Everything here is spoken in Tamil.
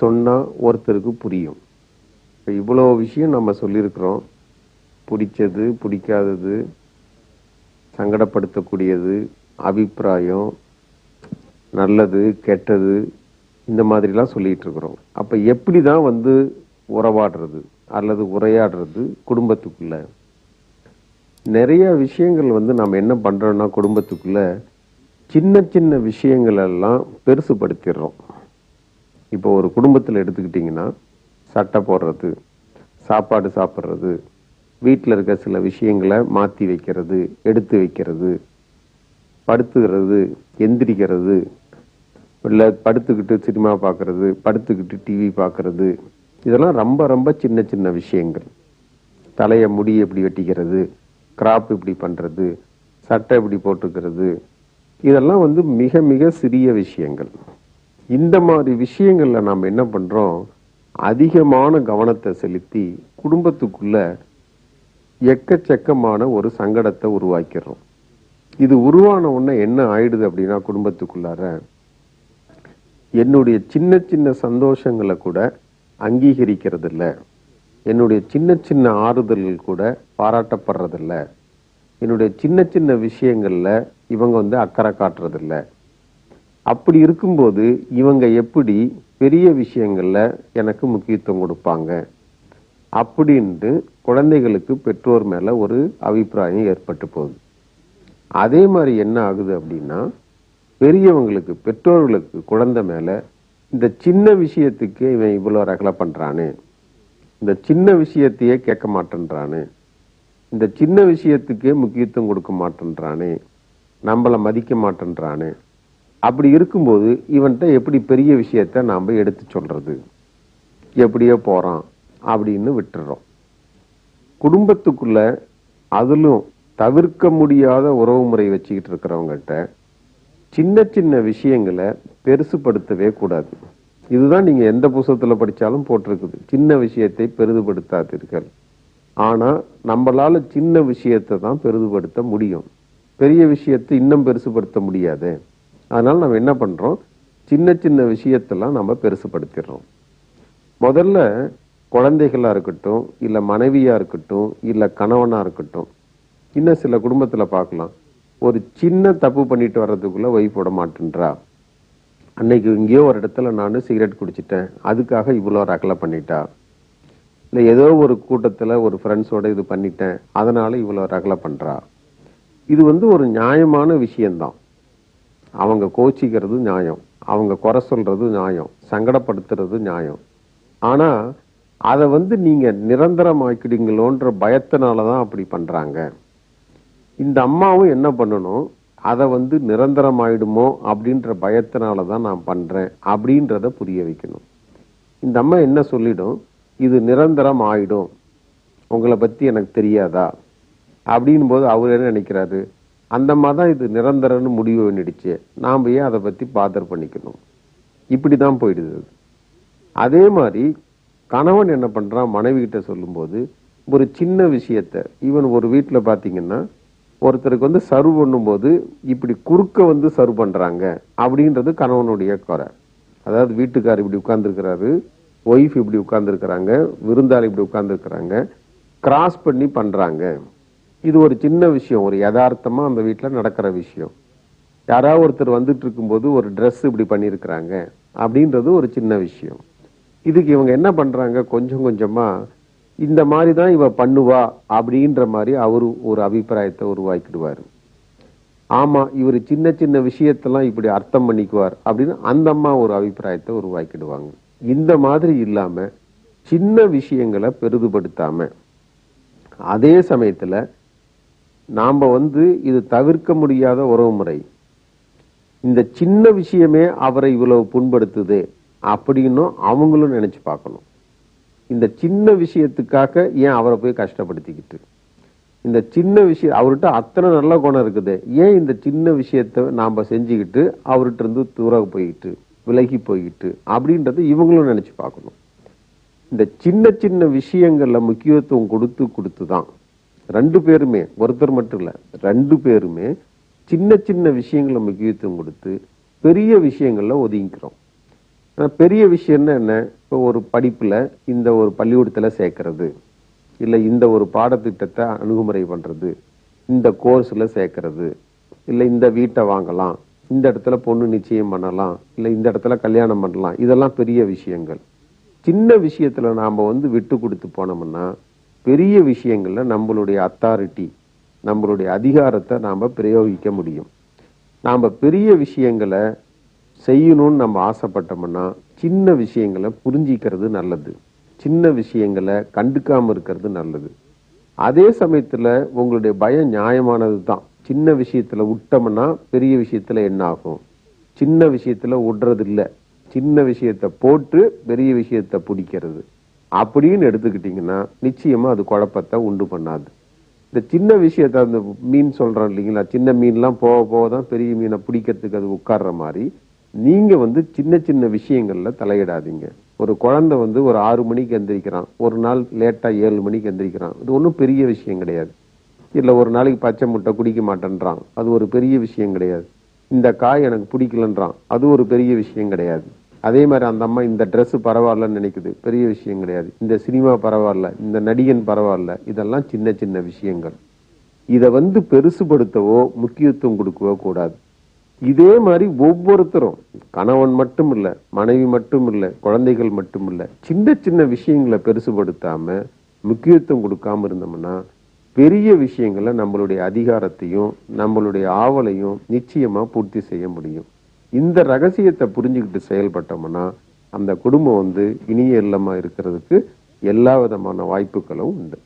சொன்னால் ஒருத்தருக்கு புரியும். இப்போ இவ்வளோ விஷயம் நம்ம சொல்லியிருக்கிறோம். பிடிச்சது பிடிக்காதது சங்கடப்படுத்தக்கூடியது அபிப்பிராயம் நல்லது கெட்டது இந்த மாதிரிலாம் சொல்லிகிட்டு இருக்கிறோம் அப்போ எப்படி தான் வந்து உறவாடுறது அல்லது உரையாடுறது குடும்பத்துக்குள்ள? நிறைய விஷயங்கள் வந்து நம்ம என்ன பண்ணுறோன்னா குடும்பத்துக்குள்ள சின்ன சின்ன விஷயங்களெல்லாம் பெருசுபடுத்திடுறோம் இப்போ ஒரு குடும்பத்தில் எடுத்துக்கிட்டிங்கன்னா சட்டை போடுறது சாப்பாடு சாப்பிட்றது வீட்டில் இருக்க சில விஷயங்களை மாற்றி வைக்கிறது எடுத்து வைக்கிறது படுத்துக்கிறது எந்திரிக்கிறது இல்லை படுத்துக்கிட்டு சினிமா பார்க்குறது படுத்துக்கிட்டு டிவி பார்க்குறது இதெல்லாம் ரொம்ப ரொம்ப சின்ன சின்ன விஷயங்கள். தலையை முடி எப்படி வெட்டிக்கிறது கிராப் இப்படி பண்ணுறது சட்டை இப்படி போட்டுக்கிறது இதெல்லாம் வந்து மிக மிக சிறிய விஷயங்கள். இந்த மாதிரி விஷயங்களில் நாம் என்ன பண்ணுறோம் அதிகமான கவனத்தை செலுத்தி குடும்பத்துக்குள்ள எக்கச்சக்கமான ஒரு சங்கடத்தை உருவாக்கிறோம் இது உருவான உடனே என்ன ஆயிடுது அப்படின்னா குடும்பத்துக்குள்ளார என்னுடைய சின்ன சின்ன சந்தோஷங்களை கூட அங்கீகரிக்கிறதில்ல. என்னுடைய சின்ன சின்ன ஆறுதல்கள் கூட பாராட்டப்படுறதில்ல. என்னுடைய சின்ன சின்ன விஷயங்களில் இவங்க வந்து அக்கறை காட்டுறதில்ல. அப்படி இருக்கும்போது இவங்க எப்படி பெரிய விஷயங்களில் எனக்கு முக்கியத்துவம் கொடுப்பாங்க? அப்படின்ட்டு குழந்தைகளுக்கு பெற்றோர் மேலே ஒரு அபிப்பிராயம் ஏற்பட்டு போகுது. அதே மாதிரி என்ன ஆகுது அப்படின்னா பெரியவங்களுக்கு பெற்றோர்களுக்கு குழந்தை மேலே இந்த சின்ன விஷயத்துக்கு இவன் இவ்வளோ ரகலை பண்ணுறானே இந்த சின்ன விஷயத்தையே கேட்க மாட்டேன்றானே இந்த சின்ன விஷயத்துக்கே முக்கியத்துவம் கொடுக்க மாட்டேன்றானே நம்மளை மதிக்க மாட்டேன்றானே அப்படி இருக்கும்போது இவன்கிட்ட எப்படி பெரிய விஷயத்த நாம் எடுத்து சொல்கிறது எப்படியோ போகிறான் அப்படின்னு விட்டுறோம். குடும்பத்துக்குள்ள அதிலும் தவிர்க்க முடியாத உறவு முறை வச்சுக்கிட்டு இருக்கிறவங்ககிட்ட சின்ன சின்ன விஷயங்களை பெருசுப்படுத்தவே கூடாது. இதுதான் நீங்கள் எந்த புஸ்தகத்தில் படித்தாலும் போட்டிருக்குது. சின்ன விஷயத்தை பெரிதுபடுத்தாதீர்கள். ஆனால் நம்மளால் சின்ன விஷயத்தை தான் பெரிதுபடுத்த முடியும். பெரிய விஷயத்தை இன்னும் பெருசுபடுத்த முடியாது. அதனால் நம்ம என்ன பண்ணுறோம் சின்ன சின்ன விஷயத்தெல்லாம் நம்ம பெருசுப்படுத்திடுறோம் முதல்ல குழந்தைகளாக இருக்கட்டும் இல்லை மனைவியாக இருக்கட்டும் இல்லை கணவனாக இருக்கட்டும் இன்னும் சில குடும்பத்தில் பார்க்கலாம் ஒரு சின்ன தப்பு பண்ணிட்டு வர்றதுக்குள்ளே ஒய்ஃப் விட மாட்டேன்றா. அன்னைக்கு எங்கேயோ ஒரு இடத்துல நான் சிகரெட் குடிச்சிட்டேன். அதுக்காக இவ்வளோ ரகலை பண்ணிட்டா. இல்லை ஏதோ ஒரு கூட்டத்தில் ஒரு ஃப்ரெண்ட்ஸோட இது பண்ணிட்டேன். அதனால் இவ்வளோ ரகலை பண்ணுறா இது வந்து ஒரு நியாயமான விஷயந்தான் அவங்க கோச்சிக்கிறது நியாயம். அவங்க குறை சொல்றது நியாயம். சங்கடப்படுத்துறது நியாயம். ஆனா அதை வந்து நீங்க நிரந்தரமாக்கிடுங்களோன்ற பயத்தினால தான் அப்படி பண்றாங்க. இந்த அம்மாவும் என்ன பண்ணணும்? அதை வந்து நிரந்தரமாயிடுமோ அப்படின்ற பயத்தினால தான் நான் பண்றேன் அப்படின்றத புரிய வைக்கணும். இந்த அம்மா என்ன சொல்லிடும்? இது நிரந்தரம் ஆயிடும் உங்களை பத்தி எனக்கு தெரியாதா? அப்படின் போது அவர் என்ன நினைக்கிறாரு? அந்த மாதிரி தான் இது நிரந்தரம்னு முடிவு பண்ணிடுச்சு. நாம் ஏன் அதை பற்றி பாதர் பண்ணிக்கணும்? இப்படி தான் போயிடுது அதே. மாதிரி கணவன் என்ன பண்ணுறான் மனைவி கிட்ட சொல்லும்போது ஒரு சின்ன விஷயத்த ஈவன் ஒரு வீட்டில் பார்த்தீங்கன்னா ஒருத்தருக்கு வந்து சர்வ் பண்ணும்போது இப்படி குறுக்க வந்து சர்வ் பண்ணுறாங்க அப்படின்றது கணவனுடைய குறை. அதாவது வீட்டுக்கார் இப்படி உட்கார்ந்துருக்கிறாரு ஒய்ஃப் இப்படி உட்கார்ந்துருக்கிறாங்க விருந்தாளி இப்படி உட்கார்ந்துருக்கிறாங்க கிராஸ் பண்ணி பண்ணுறாங்க இது ஒரு சின்ன விஷயம் ஒரு யதார்த்தமாக அந்த வீட்டில் நடக்கிற விஷயம். யாராவது ஒருத்தர் வந்துட்டு இருக்கும்போது ஒரு ட்ரெஸ் இப்படி பண்ணியிருக்கிறாங்க அப்படின்றது ஒரு சின்ன விஷயம். இதுக்கு இவங்க என்ன பண்ணுறாங்க கொஞ்சம் கொஞ்சமாக இந்த மாதிரி தான் இவ பண்ணுவா அப்படின்ற மாதிரி அவரு ஒரு அபிப்பிராயத்தை உருவாக்கிடுவாரு. ஆமாம் இவர் சின்ன சின்ன விஷயத்தெல்லாம் இப்படி அர்த்தம் பண்ணிக்குவார் அப்படின்னு அந்த அம்மா ஒரு அபிப்பிராயத்தை உருவாக்கிடுவாங்க. இந்த மாதிரி இல்லாமல் சின்ன விஷயங்களை பெருதுபடுத்தாமல் அதே சமயத்தில் நாம வந்து இது தவிர்க்க முடியாத உறவுமுறை இந்த சின்ன விஷயமே அவரை இவ்வளவு புண்படுத்துது அப்படின்னும் அவங்களும் நினைச்சு பார்க்கணும். இந்த சின்ன விஷயத்துக்காக ஏன் அவரை போய் கஷ்டப்படுத்திக்கிட்டு? இந்த சின்ன விஷயம் அவர்கிட்ட அத்தனை நல்ல குணம் இருக்குது. ஏன் இந்த சின்ன விஷயத்த நாம செஞ்சுக்கிட்டு அவர்கிட்ட இருந்து தூர போய்கிட்டு விலகி போய்கிட்டு அப்படின்றத இவங்களும் நினைச்சு பார்க்கணும். இந்த சின்ன சின்ன விஷயங்கள்ல முக்கியத்துவம் கொடுத்து கொடுத்து தான் ரெண்டு பேருமே ஒருத்தர் மட்டும் இல்லை ரெண்டு பேருமே சின்ன சின்ன விஷயங்கள முக்கியத்துவம் கொடுத்து பெரிய விஷயங்களில் ஒதுங்கிக்கிறோம். ஆனால் பெரிய விஷயம்னா என்ன இப்போ ஒரு படிப்பில் இந்த ஒரு பள்ளிக்கூடத்தில் சேர்க்கறது இல்லை இந்த ஒரு பாடத்திட்டத்தை அணுகுமுறை பண்ணுறது இந்த கோர்ஸில் சேர்க்கறது இல்லை இந்த வீட்டை வாங்கலாம் இந்த இடத்துல பொண்ணு நிச்சயம் பண்ணலாம் இல்லை இந்த இடத்துல கல்யாணம் பண்ணலாம் இதெல்லாம் பெரிய விஷயங்கள். சின்ன விஷயத்தில் நாம் வந்து விட்டு கொடுத்து போனோம்னா பெரிய விஷயங்களில் நம்மளுடைய அத்தாரிட்டி நம்மளுடைய அதிகாரத்தை நாம் பிரயோகிக்க முடியும். நாம் பெரிய விஷயங்களை செய்யணும்னு நம்ம ஆசைப்பட்டோம்னா சின்ன விஷயங்களை புரிஞ்சிக்கிறது நல்லது. சின்ன விஷயங்களை கண்டுக்காமல் இருக்கிறது நல்லது. அதே சமயத்தில் உங்களுடைய பயம் நியாயமானது தான். சின்ன விஷயத்தில் விட்டோம்னா பெரிய விஷயத்தில் என்ன ஆகும்? சின்ன விஷயத்தில் விடுறது சின்ன விஷயத்த போட்டு பெரிய விஷயத்த பிடிக்கிறது. அப்படின்னு எடுத்துக்கிட்டிங்கன்னா நிச்சயமாக அது குழப்பத்தை உண்டு பண்ணாது. இந்த சின்ன விஷயத்த அந்த மீன் சொல்கிறான் இல்லைங்களா? சின்ன மீன்லாம் போக போக தான் பெரிய மீனை பிடிக்கிறதுக்கு அது உட்கார்ற மாதிரி நீங்கள் வந்து சின்ன சின்ன விஷயங்களில் தலையிடாதீங்க. ஒரு குழந்தை வந்து ஒரு ஆறு மணிக்கு எந்திரிக்கிறான். ஒரு நாள் லேட்டாக ஏழு மணிக்கு எந்திரிக்கிறான். இது ஒன்றும் பெரிய விஷயம் கிடையாது. இல்லை ஒரு நாளைக்கு பச்சை முட்டை குடிக்க மாட்டேன்றான். அது ஒரு பெரிய விஷயம் கிடையாது. இந்த காய் எனக்கு பிடிக்கலன்றான். அது ஒரு பெரிய விஷயம் கிடையாது. அதே மாதிரி அந்த அம்மா இந்த ட்ரெஸ்ஸு பரவாயில்லன்னு நினைக்குது. பெரிய விஷயம் கிடையாது. இந்த சினிமா பரவாயில்ல இந்த நடிகன் பரவாயில்ல இதெல்லாம் சின்ன சின்ன விஷயங்கள். இதை வந்து பெருசுபடுத்தவோ முக்கியத்துவம் கொடுக்கவோ கூடாது. இதே மாதிரி ஒவ்வொருத்தரும் கணவன் மட்டும் இல்லை மனைவி மட்டும் இல்லை குழந்தைகள் மட்டும் இல்லை சின்ன சின்ன விஷயங்களை பெருசுபடுத்தாம முக்கியத்துவம் கொடுக்காம இருந்தோம்னா பெரிய விஷயங்களை நம்மளுடைய அதிகாரத்தையும் நம்மளுடைய ஆவலையும் நிச்சயமாக பூர்த்தி செய்ய முடியும். இந்த ரகசியத்தை புரிஞ்சுக்கிட்டு செயல்பட்டோம்னா அந்த குடும்பம் வந்து இனிய இல்லமாக இருக்கிறதுக்கு எல்லா விதமான வாய்ப்புகளும் உண்டு.